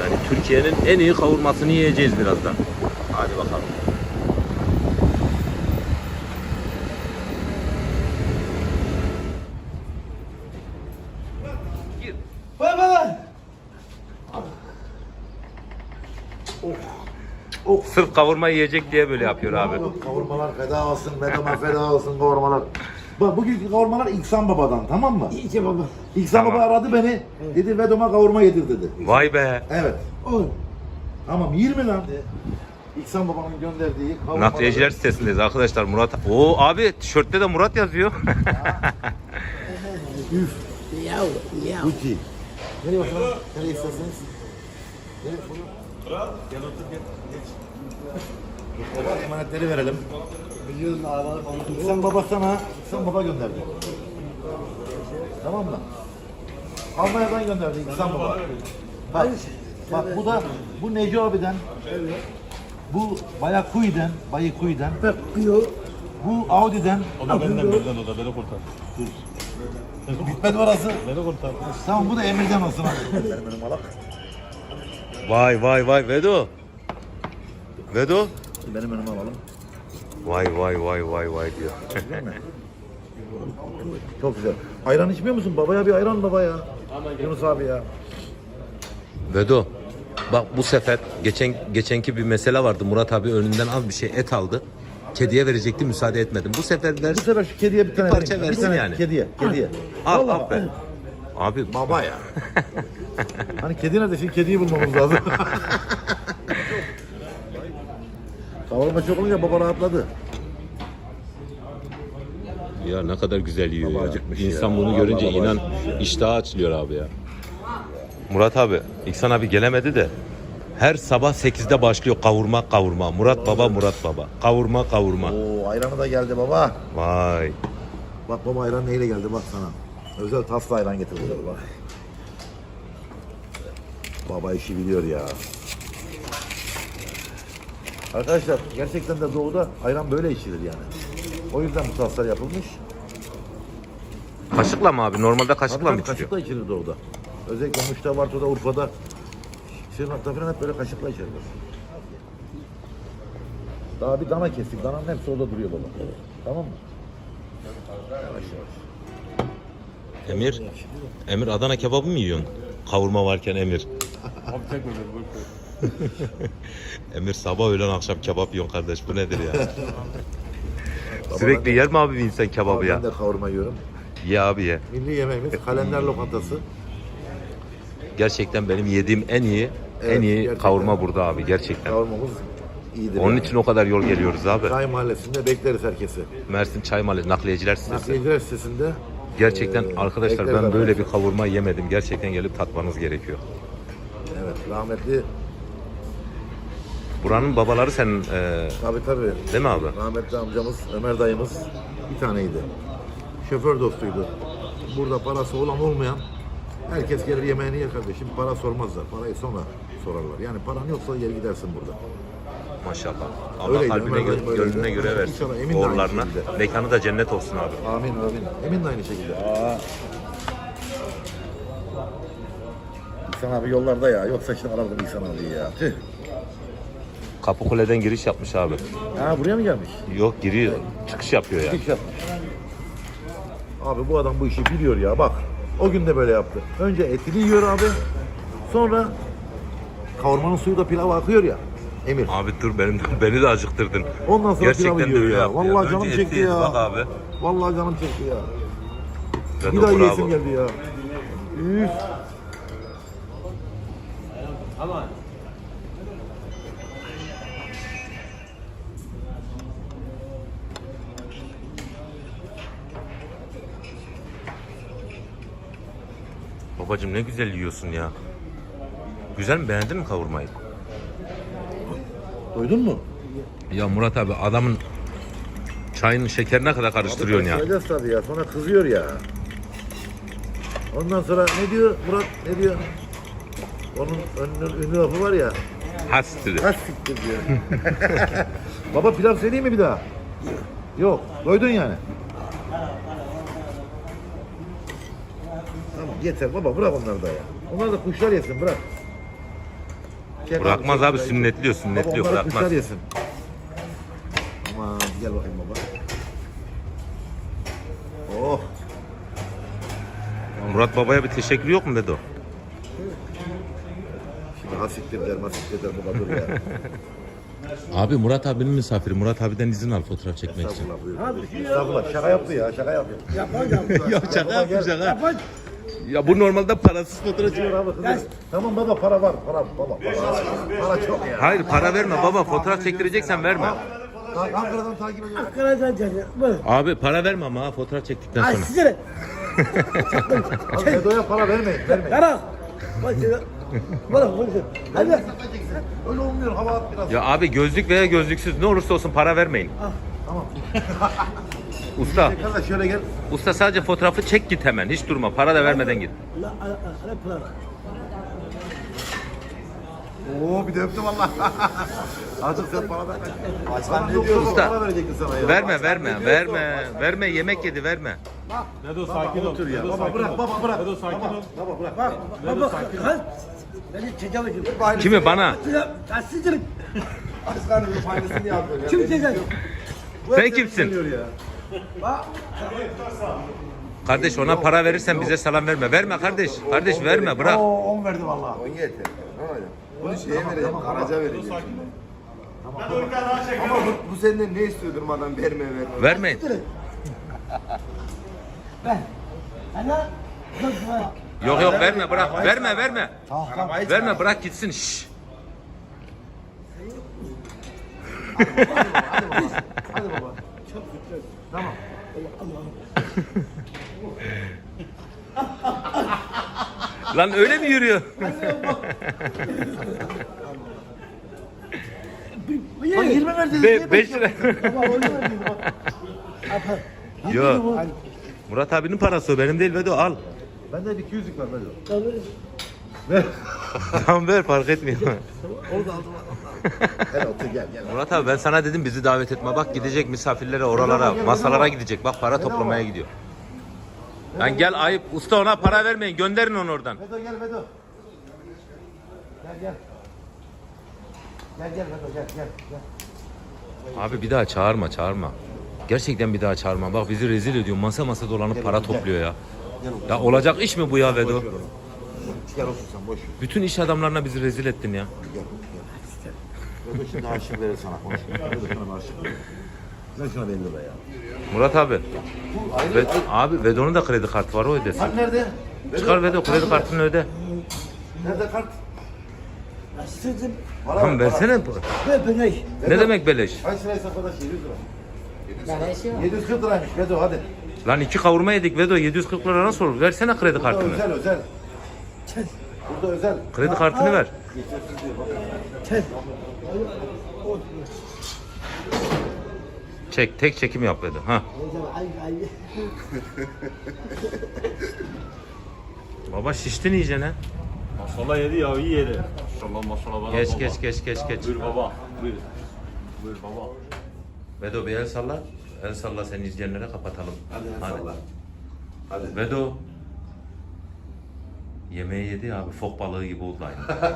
Yani Türkiye'nin en iyi kavurmasını yiyeceğiz birazdan. Hadi bakalım. Sırf kavurma yiyecek diye böyle yapıyor abi. Kavurmalar feda olsun, Vedom'a feda olsun kavurmalar. Bak bugünkü kavurmalar İhsan Baba'dan tamam mı? İyi baba. İhsan Tamam. Baba aradı beni. Dedi Vedom'a kavurma yedir dedi. Vay be. Evet. Oğlum. Tamam 20 lan. İhsan Baba'nın gönderdiği kavurmalar. Nakliyeciler sitesindeyiz arkadaşlar Murat. Oo abi tişörtte de Murat yazıyor. Üf. Ya ya. Gucci. Nereye bakalım? Nereye isterseniz? Nereye? Baba emanetleri verelim. Biliyorum ağlar İhsan Baba sana, İhsan Baba gönderdi. Tamam mı? Almanya'dan gönderdi İhsan Baba. Bak, bak bu da, bu Neco abiden, bu Bayakuy'den, Bayakuy'den, Bakıyor. bu Audi'den, O da benden benden o da beni kurtar. Dur. bitmedi orası. Beni kurtar. Tamam bu da Emir'den olsun alak. vay vay vay Vedo. Vedo. Benim önüme alalım. Vay vay vay vay vay diyor. Çok güzel. Ayran içmiyor musun? Babaya bir ayran baba ya. Yunus abi ya. Vedo. Bak bu sefer geçen geçenki bir mesele vardı. Murat abi önünden az bir şey et aldı. Kediye verecekti müsaade etmedim. Bu sefer ver. Bu sefer şu kediye bir tane parça vereyim. versin bir tane yani. Kediye, kediye. Al Vallahi al be. Abi Baba ya. hani kedi nerede? Şimdi kediyi bulmamız lazım. Kavurma çok olunca baba rahatladı. ya ne kadar güzel yiyor Baba ya. acıkmış İnsan ya. bunu Vallahi görünce baba inan acıkmış ya. iştahı açılıyor abi ya. Murat abi, İhsan abi gelemedi de her sabah 8'de başlıyor kavurma kavurma. Murat baba Murat baba. Kavurma kavurma. Oo ayranı da geldi baba. Vay. Bak baba ayran neyle geldi bak sana. Özel taslı ayran getirdiler bak. Baba işi biliyor ya. Arkadaşlar gerçekten de doğuda ayran böyle içilir yani. O yüzden bu taslar yapılmış. Kaşıkla mı abi? Normalde kaşıkla mı tabii, içiliyor? Kaşıkla içilir doğuda. Özellikle Müştevarto'da, Urfa'da, Şırnak'ta falan hep böyle kaşıkla içerler. Daha bir dana kestik. Dananın hepsi orada duruyor baba. Tamam mı? Yavaş yavaş. Emir, Emir Adana kebabı mı yiyorsun? Kavurma varken Emir. Abi çekme beni boş ver. Emir sabah öğlen akşam kebap yiyorsun kardeş. Bu nedir ya? ben Sürekli yer mi abi bir insan kebabı Ben ya? de kavurma yiyorum. Ye abi ye. Milli yemeğimiz kalender lokantası. Gerçekten benim yediğim en iyi, Evet, en iyi gerçekten. kavurma burada abi gerçekten. Kavurmamız iyidir. Onun yani. için o kadar yol geliyoruz abi. Çay Mahallesi'nde bekleriz herkesi. Mersin Çay Mahallesi Nakliyeciler Sitesi. Nakliyeciler sitesinde Gerçekten Ee, arkadaşlar bekleriz ben böyle bir arkadaşlar. kavurma yemedim. Gerçekten gelip tatmanız gerekiyor. evet rahmetli Buranın babaları senin e, tabi tabi değil mi abi? rahmetli amcamız Ömer dayımız bir taneydi. Şoför dostuydu. Burada parası olan olmayan herkes gelir yemeğini yer kardeşim. Para sormazlar. Parayı sonra sorarlar. Yani paran yoksa yer gidersin burada. Maşallah. Allah Öyleydi, kalbine Ömer gö- Bey böyleydi. gönlüne göre versin. İnşallah, emin de aynı Uğurlarına. şekilde. Mekanı da cennet olsun abi. Amin amin. Emin de aynı şekilde. İhsan abi yollarda ya. Yoksa işte arardım İhsan abi ya. Tüh. Kapıkule'den giriş yapmış abi. Ha buraya mı gelmiş? Yok giriyor. Çıkış yapıyor ya. Çıkış yapmış. Abi bu adam bu işi biliyor ya bak. O gün de böyle yaptı. Önce etini yiyor abi. Sonra kavurmanın suyu da pilava akıyor ya. Emir. Abi dur benim beni de acıktırdın. Ondan sonra Gerçekten pilavı yiyor ya. Vallahi Önce canım çekti ya. Bak abi. Vallahi canım çekti ya. Vedo Bir daha bravo. yesim geldi ya. Üf. Babacım ne güzel yiyorsun ya. Güzel mi beğendin mi kavurmayı? Duydun mu? Ya Murat abi adamın çayının şekerine kadar karıştırıyorsun ya. Söyleyeceğiz tabii ya. Sonra kızıyor ya. Ondan sonra ne diyor Murat? Ne diyor? Onun ünlü, ünlü lafı var ya. Hastir. Kaç siktir diyor. Baba pilav söyleyeyim mi bir daha? Yok. Doydun yani. Tamam yeter baba bırak onları da ya. Onlar da kuşlar yesin bırak. Çek Bırakmaz çek abi şurayı. sünnetliyor Baba sünnetliyor onları kuşlar bırakmaz. yesin. Aman gel bakayım baba. Oh. Murat babaya bir teşekkür yok mu Bedo? Şimdi hasiktir der masiktir der baba dur ya. Abi Murat abinin misafiri. Murat abiden izin al fotoğraf çekmek için. Estağfurullah buyur. kardeşim. Estağfurullah şaka yaptı ya şaka yapıyor. Yapacağım. ya şaka yaptım şaka. Ya bu normalde parasız fotoğraf çekiyor. Abi, kızım. Tamam baba para var para baba para. Para çok ya. Hayır para verme baba fotoğraf çektireceksen verme. Ankara'dan takip ediyorum. Ankara'dan canım. Abi para verme ama ha, fotoğraf çektikten Ay sonra. size. Abi Bedo'ya para vermeyin vermeyin. Karak. Bak. Bana bak. Hadi. Öyle olmuyor hava at biraz. Ya abi gözlük veya gözlüksüz ne olursa olsun para vermeyin. Tamam. Usta, da şöyle gel. usta sadece fotoğrafı çek git hemen. Hiç durma. Para da vermeden git. La. Oo bir de öptüm valla. Azıcık sen para ver. Başkan ne diyor? Usta. Para verecekti sana ya. Verme, verme, verme. Verme, yemek yedi, verme. Dedo sakin ol. Otur ya. Dedo Baba sakin bırak ol. baba bırak. Dedo sakin ol. Baba bırak. Bak. Bak bak. Kal. Beni. Kimi? Bana. Gazetecilik. Başkanım faydasını yapıyor ya. Kim çekecek? Sen kimsin? Diyor ya. Bak. Kardeş ona para verirsen bize selam verme. Verme kardeş. Kardeş verme, bırak. Oo 10 verdi valla. O yeter. Bunu şeye vereceğim, araca vereceğim. Ama bu, bu senden ne istiyor durmadan verme verme. Vermeyin. Ben. Ana. Bak bak. Yok yok verme, bırak. Verme, verme. Verme, bırak gitsin. Şşş. Hadi baba. Tamam. Lan öyle mi yürüyor? Lan 20 verdi. Be 5 lira. Baba onu verdi. Apa. Yok. Murat abinin parası o benim değil Vedo al. Bende bir 200'lük var Bedo. Tabii. tamam ver fark etmiyor. Orada aldım. Gel otur gel gel. Murat abi ben sana dedim bizi davet etme. Bak gidecek misafirlere oralara masalara gidecek. Bak para toplamaya gidiyor. Lan gel ayıp usta ona para vermeyin gönderin onu oradan. Bedo gel Bedo. Gel gel. Gel gel Bedo gel gel. gel. Abi bir daha çağırma çağırma. Gerçekten bir daha çağırma. Bak bizi rezil ediyor. Masa masa dolanıp para topluyor ya. Ya olacak iş mi bu ya Vedo? Sen boş ver. Bütün iş adamlarına bizi rezil ettin ya. Gel gel. Bedo şimdi harçlık verir sana konuş. Bedo sana harçlık verir. Ver şuna 50 lira ya. Murat abi. Bu ayrı. Ve, abi Vedo'nun da kredi kartı var o ödesin. Kart nerede? Çıkar Vedo kredi kartını öde. Nerede kart? Para Tamam ver, versene. Ve beni. Ne demek beleş? Kaç liraysa arkadaş 700 lira. Neresi yok? 740 liraymış Bedo hadi. Lan iki kavurma yedik Vedo 740 lira nasıl olur? Versene kredi Burada kartını. özel özel. Burada özel. Kredi kartını ver. Geçersiz. Çek. Çek tek çekim yap Vedo. Ha. Baba şiştin iyice ne? Maşallah yedi ya iyi yedi. Maşallah maşallah bana Geç baba. geç geç geç geç. Buyur baba. Buyur. Buyur baba. Vedo bir el salla. El salla seni izleyenlere kapatalım. Hadi el salla. Hadi. Vedo. Yemeği yedi abi fok balığı gibi oldu aynı.